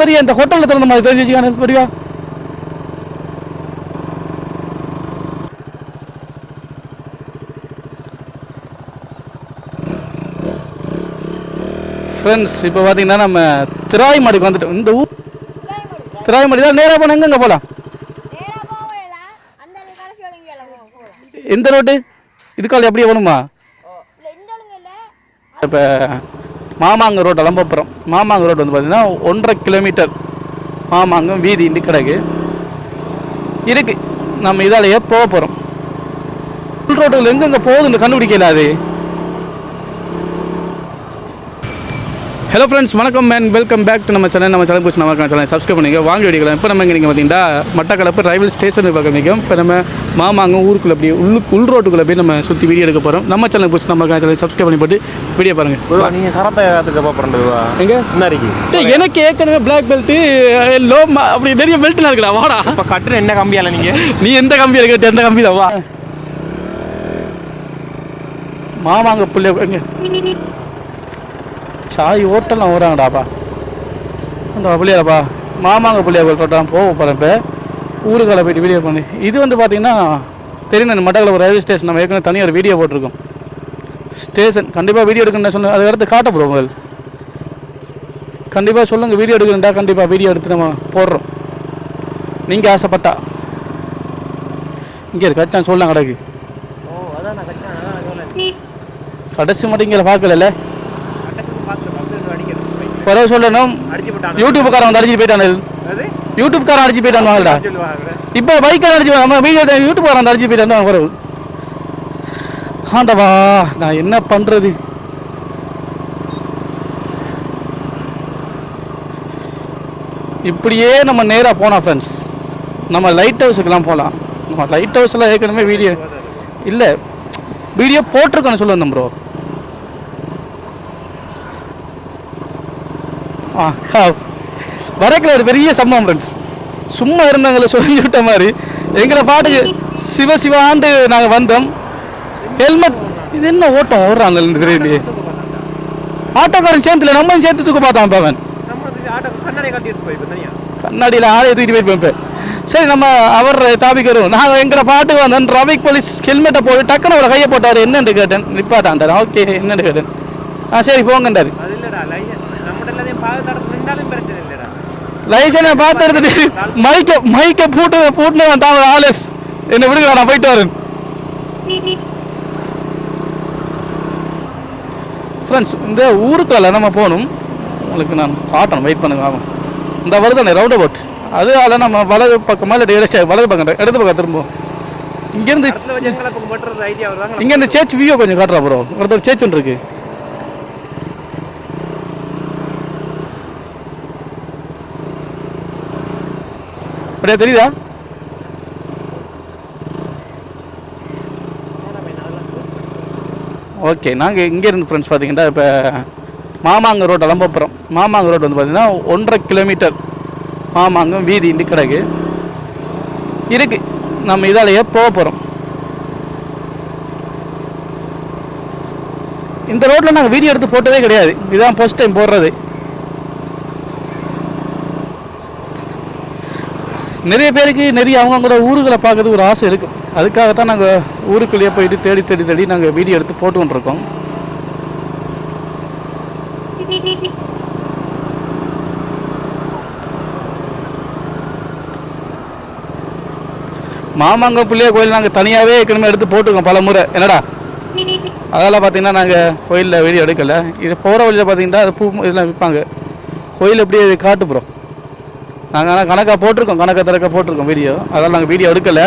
பெரிய இந்த ஹோட்டலில் திறந்த மாதிரி தெரிஞ்சு வச்சுக்கான பெரியவா ஃப்ரெண்ட்ஸ் இப்போ பார்த்தீங்கன்னா நம்ம திராய்மடிக்கு வந்துட்டோம். இந்த ஊர் திராய்மடி தான் நேராக போனால் எங்கெங்கே போகலாம். எந்த ரோட்டு? இதுக்கால எப்படியே போகணுமா? இப்போ மாமாங்க ரோட் அலம்பப்புறம் மாமாங்க ரோடு வந்து பார்த்திங்கன்னா ஒன்றரை கிலோமீட்டர். மாமாங்கம் வீதி இண்டு கிடக்கு. இருக்குது நம்ம இதாலேயே போக போகிறோம் ஃபுல் ரோட்டுகள் எங்கெங்கே போகுதுன்னு கண்டுபிடிக்கல அது. ஹலோ ஃப்ரெண்ட்ஸ் வணக்கம் மேன் வெல்கம் பேக் டு நம்ம சேனல் நம்ம சேனல் புதுசு நம்ம சேனல் சப்ஸ்கிரைப் பண்ணிங்க வாங்க வெடிக்கலாம் இப்போ நம்ம இங்கே நீங்கள் பார்த்தீங்கன்னா மட்டக்களப்பு ரயில்வே ஸ்டேஷன் பக்கம் நிற்கும். இப்போ நம்ம மாமாங்க ஊருக்குள்ள அப்படியே உள்ள உள் ரோட்டுக்குள்ளே போய் நம்ம சுற்றி வீடியோ எடுக்க போகிறோம் நம்ம சேனல் புதுசு நம்ம சேனல் சப்ஸ்கிரைப் பண்ணி போட்டு வீடியோ பாருங்கள் பொதுவா நீங்க கராத்தே கத்துக்க போறதுவா எங்க? முன்னாடிக்கு. டேய், எனக்கு ஏற்கனவே பிளாக் பெல்ட்டு லோ அப்படி நிறைய பெல்ட்லாம் இருக்குடா வாடா. இப்ப கட்டுற என்ன கம்பியால நீங்க? நீ எந்த கம்பியில் கேட்டு எந்த கம்பியில் வா. மாமாங்க பிள்ளை சாய் ஓட்டெல்லாம் வராங்கடாப்பா. அந்த பிள்ளையாப்பா மாமாங்க பிள்ளைய சொல்லிட்டான் போக போகிறேன் இப்போ. ஊருக்கால போயிட்டு வீடியோ பண்ணி. இது வந்து பார்த்தீங்கன்னா தெரியும் மட்டக்களப்பு ரயில்வே ஸ்டேஷன் நம்ம ஏற்கனவே தனியாக ஒரு வீடியோ போட்டிருக்கோம். ஸ்டேஷன் கண்டிப்பாக வீடியோ எடுக்கணும்னு சொன்ன அதை எடுத்து காட்ட போகிறோம் முதல். கண்டிப்பாக சொல்லுங்கள் வீடியோ எடுக்கணுண்டா கண்டிப்பாக வீடியோ எடுத்து நம்ம போடுறோம். நீங்கள் ஆசைப்பட்டா. இங்கே இருக்கு கச்சான் சொல்லலாம் கிடக்கு. கடைசி மட்டும் இங்கே பார்க்கல பிறகு சொல்லணும்? யூடியூப்காரன் வந்து அடிச்சு போயிட்டான். யூடியூப்காரன் அடிச்சு போயிட்டான் வாங்கடா. இப்போ பைக்காரன் அடிச்சு நம்ம வீடியோ யூடியூப்காரன் வந்து அடிச்சு போயிட்டான் பிறகு ஆண்டவா நான் என்ன பண்ணுறது இப்படியே நம்ம நேராக போனோம் ஃப்ரெண்ட்ஸ் நம்ம லைட் ஹவுஸுக்கெல்லாம் போகலாம் நம்ம லைட் ஹவுஸில் ஏற்கனவே வீடியோ இல்லை வீடியோ போட்டிருக்கோன்னு சொல்ல வந்தோம் ப்ரோ ஆ வரக்கில் ஒரு பெரிய சம்பவம் ஃப்ரெண்ட்ஸ் சும்மா இருந்தாங்களே சொல்லி விட்ட மாதிரி. எங்களை பாட்டுக்கு சிவ சிவாண்டு நாங்கள் வந்தோம். ஹெல்மெட் இது என்ன ஓட்டம்? ஓடுறாங்க தெரியலையே ஆட்டோக்காரன் சேர்த்துல நம்ம சேர்த்து தூக்க பார்த்தோம் பவன் நம்ம கண்ணாடியில் ஆளை தூக்கிட்டு போயிருப்பேன் சரி நம்ம அவர் டாபிக் வருவோம் நாங்கள் எங்களை பாட்டுக்கு வந்தோம். டிராஃபிக் போலீஸ் ஹெல்மெட்டை போட்டு டக்குனு அவரை கையை போட்டார். என்னன்னு கேட்டேன். நிப்பாட்டான்டார் ஓகே என்னன்னு கேட்டேன். ஆ சரி போங்கண்டாரு அது இல்லடா லைசன் நம்ம எல்லாத்தையும் பாதுகாத்து நின்றாலும் பிரச்சனை இல்லடா லைசனை பார்த்து எடுத்துட்டு மைக்க மைக்க பூட்டு பூட்டுனு தான் ஆலஸ் என்ன விடுங்க நான் போயிட்டு வரேன். ஃப்ரெண்ட்ஸ் இந்த ஊருக்குள்ள நம்ம போகணும். உங்களுக்கு நான் காட்டணும் வெயிட் பண்ணுங்க ஆகும் இந்த வருதானே ரவுண்ட் அபவுட் அது அதை நம்ம வலது பக்கமா இல்லை side, வலது பக்கம் இடது பக்கம் திரும்புவோம். இங்கேருந்து இடத்துல வச்சு எங்களை பக்கம் பட்டுறது ஐடியா வருவாங்க இங்கே இந்த சேர்ச் வியூ கொஞ்சம் காட்டுறா ப்ரோ ஒருத்தர் சேர்ச் ஒன்று இருக்கு. அப்படியே தெரியுதா? ஓகே நாங்கள் இங்கேருந்து ஃப்ரெண்ட்ஸ் பார்த்தீங்கன்னா இப்போ மாமாங்க ரோட் அலம்பப்புறம் மாமாங்க ரோட் வந்து பார்த்தீங்கன்னா ஒன்றரை கிலோமீட்டர் மாமாங்கம் வீதி இண்டு கிடக்கு. இருக்கு. நம்ம இதாலேயே போக போகிறோம் இந்த ரோட்டில் நாங்கள் வீடியோ எடுத்து போட்டதே கிடையாது. இதுதான் ஃபஸ்ட் டைம் போடுறது. நிறைய பேருக்கு நிறைய அவங்கவுங்களோட ஊர்களை பார்க்கறதுக்கு ஒரு ஆசை இருக்கும் அதுக்காகத்தான் நாங்கள் ஊருக்குள்ளேயே போயிட்டு தேடி தேடி தேடி நாங்கள் வீடியோ எடுத்து போட்டுக்கொண்டிருக்கோம். மாமாங்க பிள்ளைய கோயில் நாங்கள் தனியாகவே ஏற்கனவே எடுத்து போட்டிருக்கோம் பல முறை. என்னடா? அதெல்லாம் பார்த்தீங்கன்னா நாங்கள் கோயிலில் வீடியோ எடுக்கலை. இது போகிற வழியில் பார்த்தீங்கன்னா அது பூ இதெல்லாம் விற்பாங்க கோயில் அப்படியே காட்டு நாங்கள் ஆனால் கணக்காக போட்டிருக்கோம் கணக்காக திறக்க போட்டிருக்கோம் வீடியோ அதெல்லாம் நாங்கள் வீடியோ எடுக்கலை.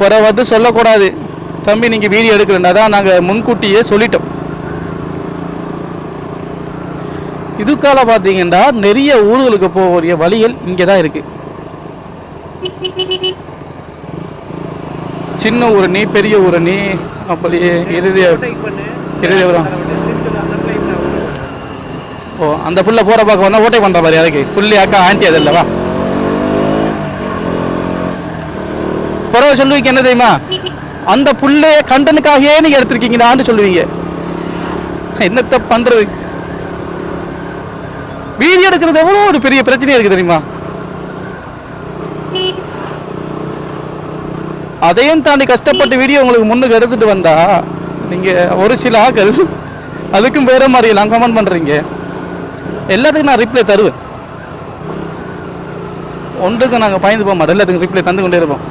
பிற வந்து சொல்லக்கூடாது. தம்பி நீங்கள் வீடியோ எடுக்கலன்னா தான் நாங்கள் முன்கூட்டியே சொல்லிட்டோம். இதுக்கால பார்த்தீங்கன்னா நிறைய ஊர்களுக்கு போகக்கூடிய வழிகள் இங்கே தான் இருக்குது சின்ன ஊரணி பெரிய ஊரணி அப்படியே இறுதி டைப் பண்ணு இறுதி வரும் சிம்பிள் அந்த டைப்ல ஓ அந்த புள்ள போகிற பார்க்க வந்தால் ஓட்டை பண்ணுற மாதிரி அதுக்கு புள்ளி அக்கா ஆண்டி அது இல்லவா பிறகு சொல்லுவீங்க என்ன தெரியுமா? அந்த புள்ளைய கண்டனுக்காகவே நீங்க எடுத்திருக்கீங்கடான்னு சொல்லுவீங்க. என்னத்த பண்றது? வீடியோ எடுக்கிறது எவ்வளோ ஒரு பெரிய பிரச்சனையா இருக்கு தெரியுமா? அதையும் தாண்டி கஷ்டப்பட்டு வீடியோ உங்களுக்கு முன்னுக்கு எடுத்துட்டு வந்தா நீங்க ஒரு சில ஆக்கள் அதுக்கும் வேற மாதிரி எல்லாம் கமெண்ட் பண்றீங்க. எல்லாத்துக்கும் நான் ரிப்ளை தருவேன். ஒன்றுக்கு நாங்கள் பயந்து போக மாட்டோம். எல்லாத்துக்கும் ரிப்ளை தந்து கொண்டே இருப்போம்.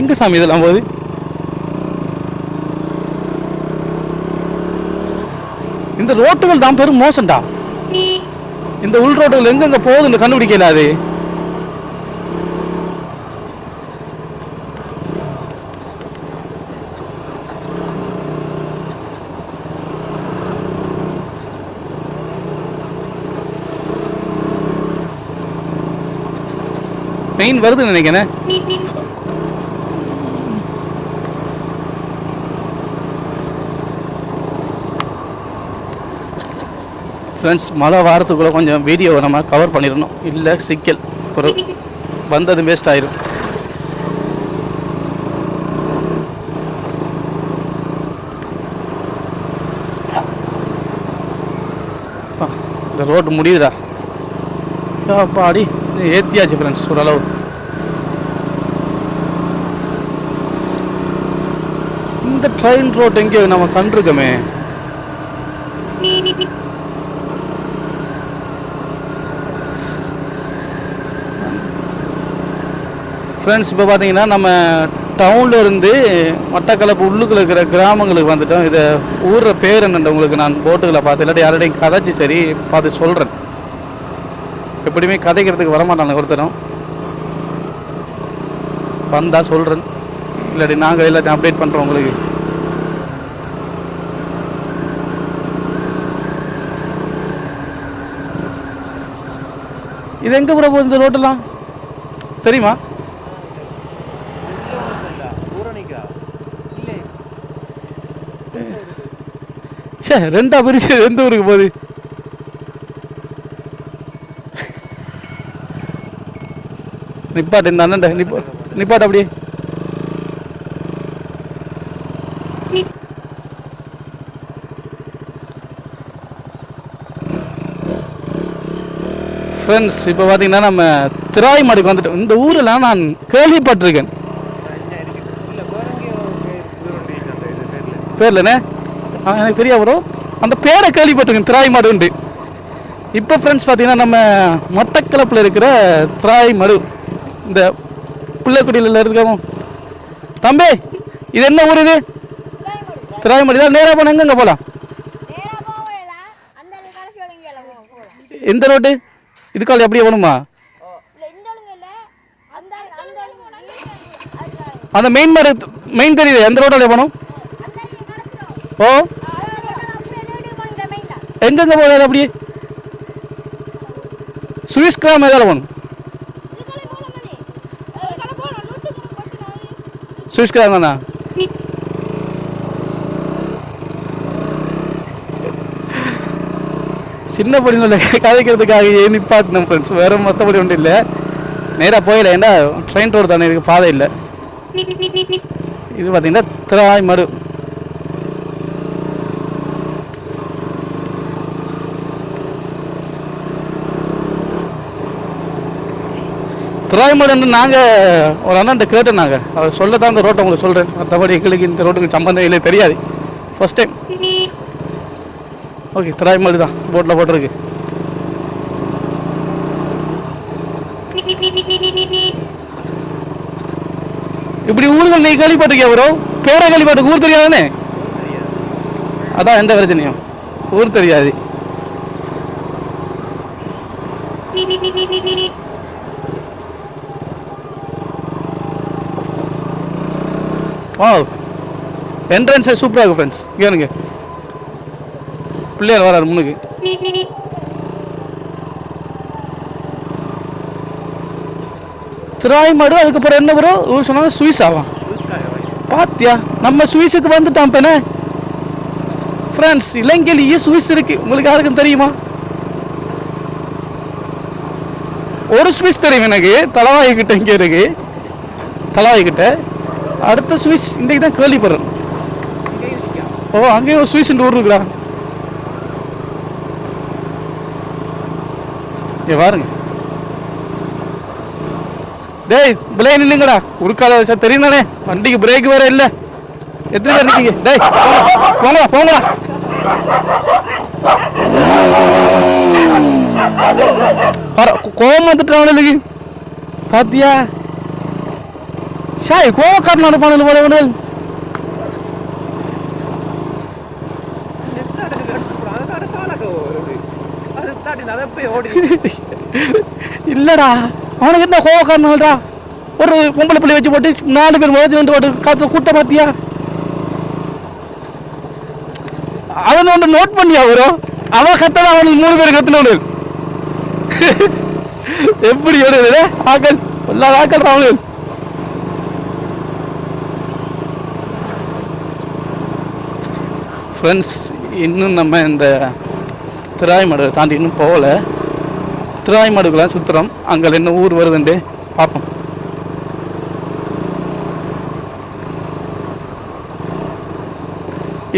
எங்கே சாமி இதெல்லாம் போகுது? இந்த ரோட்டுகள் தான் பெரும் மோசம்டா. இந்த உள் ரோட்டுகள் எங்கெங்க போகுதுன்னு கண்டுபிடிக்கல அது. மெயின் வருதுன்னு நினைக்கிறேன். ஃப்ரெண்ட்ஸ் மழை வாரத்துக்குள்ளே கொஞ்சம் வீடியோவை நம்ம கவர் பண்ணிடணும். இல்லை சிக்கல். ஒரு வந்தது வேஸ்ட் ஆயிரும். இந்த ரோடு முடியுதா பாடி ஏற்றியாச்சு ஃப்ரெண்ட்ஸ் ஓரளவு. இந்த ட்ரெயின் ரோட் எங்கேயோ நம்ம கண்டிருக்கோமே? ஃப்ரெண்ட்ஸ் இப்போ பார்த்தீங்கன்னா நம்ம டவுன்ல இருந்து மட்டக்களப்பு உள்ளுக்குள்ள இருக்கிற கிராமங்களுக்கு வந்துட்டோம். இதை ஊர்ற பேர் என்னன்ற உங்களுக்கு நான் போட்டுகளை பார்த்து இல்லாட்டி யாரோடையும் கதைச்சி சரி பார்த்து சொல்கிறேன் எப்படியுமே கதைக்கிறதுக்கு வரமாட்டாங்க ஒருத்தரும். வந்தால் சொல்கிறேன் இல்லாட்டி நாங்கள் எல்லாத்தையும் அப்டேட் பண்ணுறோம் உங்களுக்கு. இது எங்கே கூட போகுது இந்த ரோட்டெல்லாம் தெரியுமா? பூரணிக்கா ரெண்டா பிரிச்சு எந்த ஊருக்கு போகுது? நிப்பாட்டு இந்த அண்ணன் நிப்பா நிப்பாட்டு அப்படி. ஃப்ரெண்ட்ஸ் இப்போ பார்த்தீங்கன்னா நம்ம திராய்மடுக்கு வந்துட்டோம். இந்த ஊரில் நான் கேள்விப்பட்டிருக்கேன். இல்லை பேர்லண்ணே ஆ எனக்கு தெரியா ப்ரோ அந்த பேரை கேள்விப்பட்டிருக்கேன் திராய் உண்டு இப்போ ஃப்ரெண்ட்ஸ் பார்த்தீங்கன்னா நம்ம மொட்டக்கிளப்பில் இருக்கிற திராய் மடு இந்த பிள்ளைக்குடியில் இருக்கவும். தம்பி இது என்ன ஊர் இது? திராய் தான் நேராக போனால் எங்கெங்கே போகலாம் எந்த ரோட்டு? இதுக்கால எப்படியே போகணுமா அந்த மெயின் மாடு மெயின் தெரியுது எந்த ரோட்டால போகணும்? ஓ. அப்படியே வீட்டுக்கு எங்கெங்கே அப்படியே சுவிஸ் கிராம் ஏதாவது போகணும் இதுக்கெல்லாம் போகல மணி இதுக்கெல்லாம் போகணும் நூற்றுக்கு பத்து நாள் தானா சின்ன பொடியில் கதைக்கிறதுக்காக ஏன் நிப்பாட்டினோம் ஃப்ரெண்ட்ஸ் வேற மற்றபடி ஒன்றும் இல்லை. நேராக போயிடல ஏன்னா ட்ரெயின் ரோடு தானே இருக்குது பாதை இல்லை. இது பார்த்தீங்கன்னா திராய் மறு திராய்மடு நாங்கள் ஒரு அண்ணன்ட்ட கேட்டோம் நாங்கள் அவர் சொல்ல தான் இந்த ரோட்டை உங்களுக்கு சொல்கிறேன் மற்றபடி எங்களுக்கு இந்த ரோட்டுக்கு சம்பந்தம் இல்லை தெரியாது. ஃபஸ்ட் டைம் ஓகே திராய்மடு தான். போட்டில் போட்டிருக்கு. இப்படி ஊர்கள் நீ கேள்விப்பட்டிருக்கியா ப்ரோ பேரை கேள்விப்பட்டு ஊர் தெரியாதானே அதான் எந்த பிரச்சனையும். ஊர் தெரியாது. வா என்ட்ரன்ஸே சூப்பராக இருக்கும் ஃப்ரெண்ட்ஸ் கேளுங்க பிள்ளையார் வராரு முன்னுக்கு. திராய்மாடு அதுக்கப்புறம் என்ன ப்ரோ ஊர் சொன்னாங்க சுவிஸ் ஆவா பாத்தியா? நம்ம சுவிஸுக்கு வந்துட்டோம் பெண்ணே. ஃப்ரெண்ட்ஸ் இலங்கையிலேயே சுவிஸ் இருக்கு. உங்களுக்கு யாருக்கும் தெரியுமா? ஒரு சுவிஸ் தெரியும் எனக்கு. தலவாய்கிட்ட இங்கே இருக்கு. தலவாய்கிட்ட. அடுத்த சுவிஸ் இன்றைக்கு தான் கேள்வி படுறேன் ஓ அங்கேயும் ஒரு சுவிஸ் ஊர் இருக்குடா. ஏ பாருங்க. டேய் பிளே நில்லுங்கடா. உருக்காத சார் தெரியும் தானே? வண்டிக்கு பிரேக் வேற இல்லை. எத்தனை பேர் இருக்கீங்க? டேய் போங்கடா போங்கடா. கோவம் வந்துட்டான் பாத்தியா? அது தாண்டி அதை போய் ஓடி இல்லடா அவனுக்கு என்ன கோவக்காரன்டா ஒரு பொம்பளை பிள்ளை வச்சு போட்டு நாலு பேர் முளைச்சு நின்று போட்டு காத்துல கூட்ட பார்த்தியா அவன் ஒன்று நோட் பண்ணியா வரும் அவன் கத்தன அவனுக்கு மூணு பேர் கத்துனவனு எப்படி ஆக்கள் எல்லா ஆக்கள் அவனு ஃப்ரெண்ட்ஸ் இன்னும் நம்ம இந்த திராய்மடு தாண்டி இன்னும் போகல. திராய்மடுக்குலாம் சுற்றுறோம் அங்கே என்ன ஊர் வருதுண்டு? பார்ப்போம்.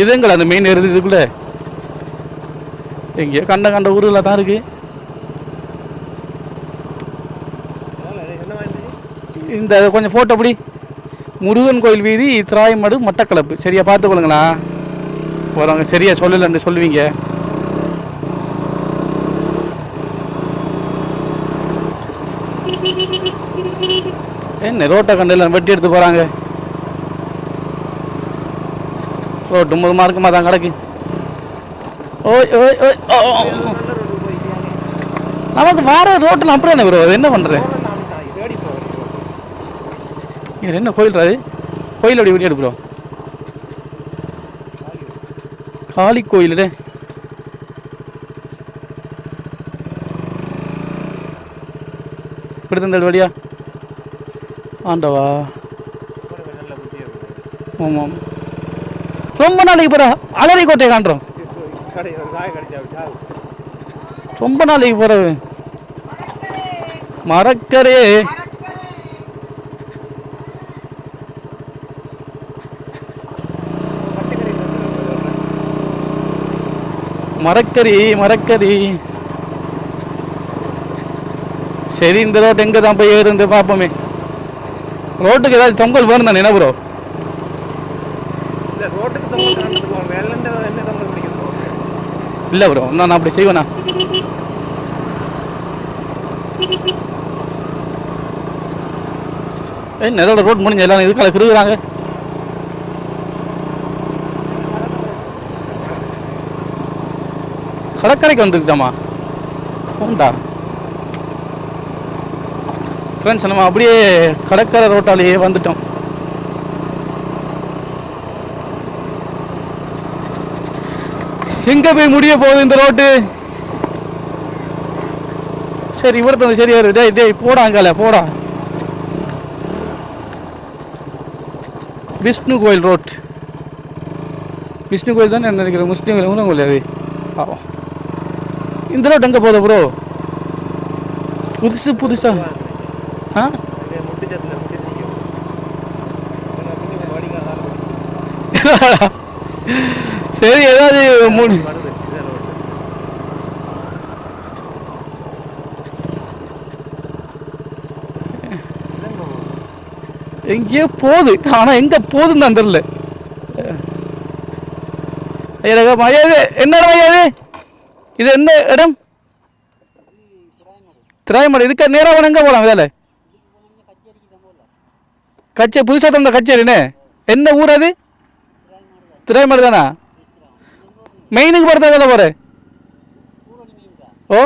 இதுங்களா அந்த மெயின் எருது இதுக்குள்ள? எங்கேயோ கண்ட கண்ட ஊரில் தான் இருக்கு. இந்த கொஞ்சம் ஃபோட்டோ அப்படி முருகன் கோயில் வீதி திராய்மடு மட்டக்களப்பு. சரியா பார்த்துக்கொள்ளுங்களா? வரவங்க சரியா சொல்லலன்னு சொல்லுவீங்க. என்ன ரோட்டை கண்டில் வெட்டி எடுத்து போகிறாங்க ரோட்டு முதுமா இருக்குமா தான் கிடக்கு? ஓய் ஓய் ஓய் ஓ, நமக்கு வேற ரோட்டில் அப்படி தானே ப்ரோ என்ன பண்ணுறேன் என்ன கோயில் அது கோயில் அப்படி வெட்டி எடுக்கிறோம்? காளி கோயிலே இப்படி வழியா? ஆண்டவா. ஆமாம். ரொம்ப நாளைக்கு போகிற அலரி கோட்டையை காண்றோம். ரொம்ப நாளைக்கு போகிறது மரக்கரே. மரக்கறி மரக்கறி சரி இந்த ரோட் எங்கே தான் போய் ஏறுந்து பார்ப்போமே. ரோட்டுக்கு ஏதாவது தொங்கல் வேணும் தானே என்ன ப்ரோ இல்லை ப்ரோ நான் அப்படி செய்வேனா? ஏய் நிறைய ரோட் முடிஞ்ச எல்லாம் இதுக்கால கிருகுறாங்க. கடற்கரைக்கு வந்துருக்கோமா உண்டா ஃப்ரெண்ட்ஸ் நம்ம அப்படியே கடற்கரை ரோட்டாலேயே வந்துட்டோம். எங்கே போய் முடிய போகுது இந்த ரோட்டு? சரி இவர்த்த வந்து சரியா இருக்கு டேய் டேய் போடா அங்கால போடா. விஷ்ணு கோயில் ரோட். விஷ்ணு கோயில் தானே நினைக்கிறேன். முஸ்லீம் கோயில் முருகன் கோயில் அது ஆமாம் இந்த ரோட் எங்கே போதும் ப்ரோ புதுசு புதுசா. ஆ? சரி ஏதாவது மூணு எங்கேயோ போகுது. ஆனால் எங்கே போகுதுன்னு தான் தெரில ஐயா மரியாதை. என்ன இடம் இது எந்த இடம்? திராயமடை இதுக்கு நேராக எங்கே போகலாம் இதில்? கச்சேரி புதுசாக தந்த கச்சேரிண்ணே என்ன? ஊர் அது? திராயமடை தானா? மெயினுக்கு போகிறதா அதில் போகிற ஓ?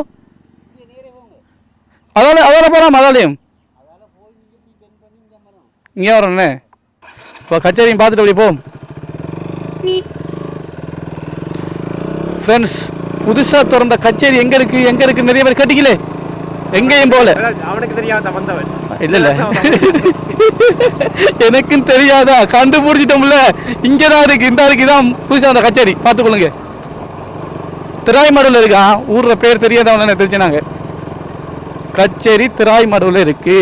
அதால் அதால போகலாம் அதாலையும்? இங்கே வரணுண்ணே இப்போ கச்சேரியும் பார்த்துட்டு அப்படி போம் ஃப்ரெண்ட்ஸ் புதுசாக திறந்த கச்சேரி எங்கே இருக்கு எங்கே இருக்கு நிறைய பேர் கட்டிக்கலே எங்கேயும் போகல. அவனுக்கு தெரியாத வந்தவன். இல்ல இல்ல. எனக்கும் தெரியாதா? கண்டுபிடிச்சிட்டோம்ல. இங்கதான் இருக்கு இந்த இருக்கு இதான் புதுசா அந்த கச்சேரி. பார்த்துக்கொள்ளுங்க. திராய்மடுவில் இருக்கா? ஊர்ல பேர் தெரியாதவன தெரிஞ்சுனாங்க கச்சேரி திராய்மடுவில் இருக்கு.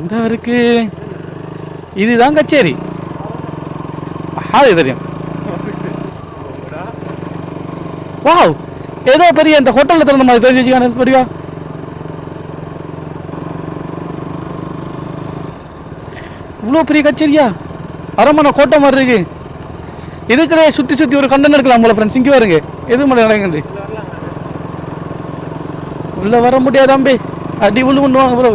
இந்த இருக்கு. இதுதான் கச்சேரி. ஆ இது தெரியும். வாவ். ஏதோ பெரிய இந்த ஹோட்டலில் திறந்த மாதிரி தெரிஞ்சு வச்சுக்கான படிவா இவ்வளோ பெரிய கச்சேரியா? அரமனை கோட்டை மாதிரி இருக்கு. இதுக்குள்ளே சுற்றி சுற்றி ஒரு கண்டன் இருக்கலாம் போல ஃப்ரெண்ட்ஸ் இங்கே வருங்க. எது மட்டும் நடக்குது? உள்ளே வர முடியாது தம்பி. அடி உள்ள பண்ணுவாங்க ப்ரோ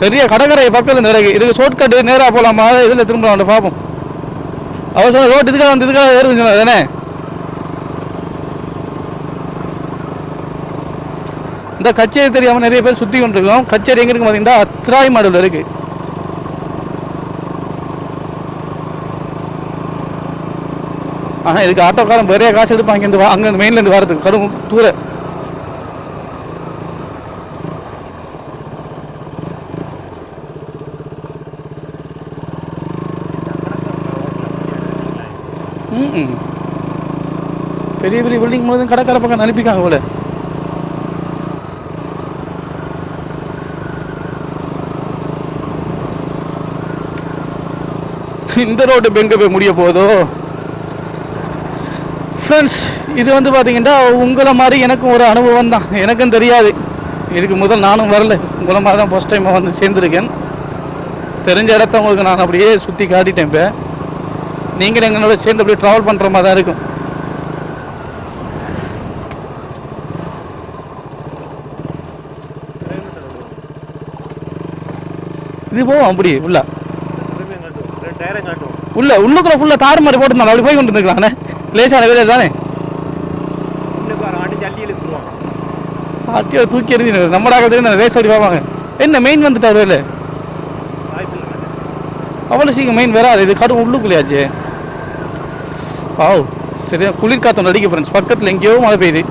சரியா கடற்கரை பக்கத்தில் நிறைய இதுக்கு ஷார்ட் கட்டு நேராக போகலாமா இதில் திரும்பலாம் பார்ப்போம் அவர் சொன்ன ரோட் இதுக்காக வந்து இதுக்காக ஏறுதுன்னு தானே இந்த கச்சேரி தெரியாமல் நிறைய பேர் சுற்றி கொண்டிருக்கோம் கச்சேரி எங்கே இருக்கு பார்த்தீங்கன்னா அத்ராய் மாடலில் இருக்கு. ஆனால் இதுக்கு ஆட்டோக்காரன் நிறைய காசு எடுப்பாங்க இங்கேருந்து வா அங்கே மெயின்லேருந்து வரதுக்கு கடும் தூர. பெரிய பெரிய பில்டிங் முழுவதும் கடற்கரை பக்கம் அனுப்பிக்காங்க போல. இந்த ரோடு எங்கே போய் முடிய போதோ? ஃப்ரெண்ட்ஸ் இது வந்து பார்த்தீங்கன்னா உங்களை மாதிரி எனக்கும் ஒரு அனுபவம் தான். எனக்கும் தெரியாது. இதுக்கு முதல் நானும் வரல. உங்களை மாதிரி தான் ஃபஸ்ட் டைம் வந்து சேர்ந்துருக்கேன். தெரிஞ்ச இடத்த உங்களுக்கு நான் அப்படியே சுற்றி காட்டிட்டேன் இப்போ. நீங்கள் எங்களோட சேர்ந்து அப்படியே ட்ராவல் பண்ணுற மாதிரி தான் இருக்கும். இது போவோம் அப்படி உள்ள திரும்பி காட்டும் ரெண்டு டயரை காட்டும் உள்ள உள்ளுக்குள்ள ஃபுல்லாக தாறு மாதிரி போட்டுருந்தாங்க. அப்படி போய் கொண்டு இருந்துக்கலாண்ணே லேசான வேலை தானே? இன்னும் தூக்கி எறிஞ்சு நம்ம டாக்டர் ரேஸ் ஓடி பார்ப்பாங்க. என்ன மெயின் வந்துட்டார் வேலை? அவ்வளோ சீக்கிரம் மெயின் வராது. இது கடும் உள்ளுக்குள்ளையாச்சு. வாவ் சரியா. குளிர் காத்தோம் அடிக்க ஃப்ரெண்ட்ஸ் பக்கத்தில் எங்கேயோ மழை பெய்யுது.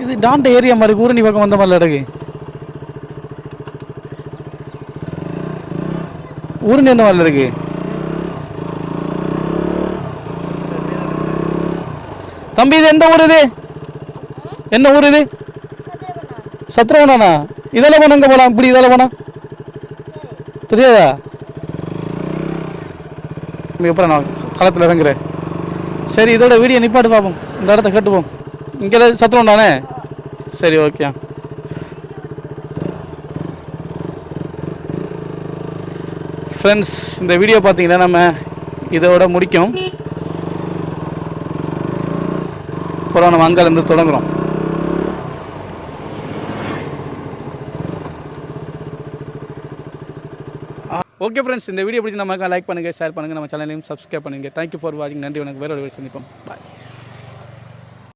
இது டாண்ட ஏரியா மாதிரி ஊரணி பக்கம் வந்த மாதிரி இருக்கு. ஊருன்னு எந்த வரல இருக்கு? தம்பி இது எந்த ஊர் இது? என்ன ஊர் இது? சத்ரவனானா இதெல்லாம் போனா எங்கே போகலாம் இப்படி இதெல்லாம் போனா? தெரியாதா? எப்பறம் நான் களத்தில் இறங்குறேன். சரி இதோட வீடியோ நிப்பாட்டு பார்ப்போம். இந்த இடத்த கேட்டுப்போம். இங்கே சத்ரவனானே சரி ஓகே. ஃப்ரெண்ட்ஸ் இந்த வீடியோ பார்த்தீங்கன்னா நம்ம இதோட முடிக்கும். அப்புறம் நம்ம அங்கேருந்து தொடங்குறோம். ஓகே ஃப்ரெண்ட்ஸ் இந்த வீடியோ பிடிச்சி நம்ம லைக் பண்ணுங்கள் ஷேர் பண்ணுங்கள் நம்ம சேனலையும் சப்ஸ்கிரைப் பண்ணுங்கள் தேங்க்யூ ஃபார் வாட்சிங் நன்றி வணக்கம். வேறு ஒரு சந்திப்போம். பாய்